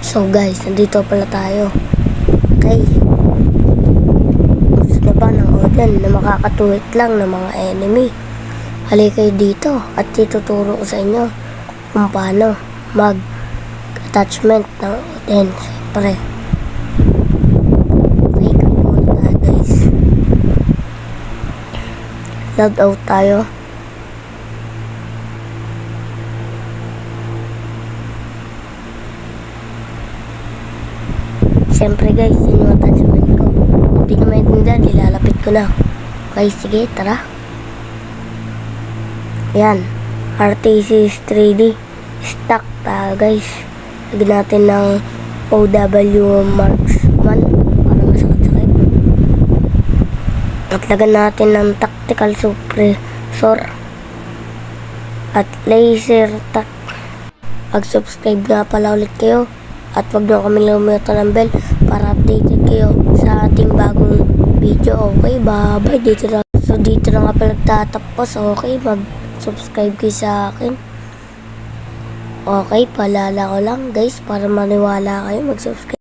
So guys, nandito pala tayo. Okay. Gusto na ba ng Odin na makakatuwit lang ng mga enemy? Halika kayo dito at ituturo ko sa inyo kung paano mag-attachment ng Odin. Siyempre. Okay, guys. Load out tayo. Siyempre guys, yun yung attachment ko. Hindi na maintindihan, ilalapit ko na. Okay, sige, tara. Yan. RTC 3D. Stock tayo guys. Lagyan natin ng OW Marks 1 para masakit-sakit. At lagyan natin ng tactical suppressor at laser tac. Mag-subscribe nga pala ulit kayo at wag niyo kami lumimutan ng bell para updated kayo sa ating bagong video. Okay, bye-bye. Dito na. So, dito na nga pala tatapos. Okay, mag-subscribe kayo sa akin. Okay, palala ko lang guys para maniwala kayo mag-subscribe.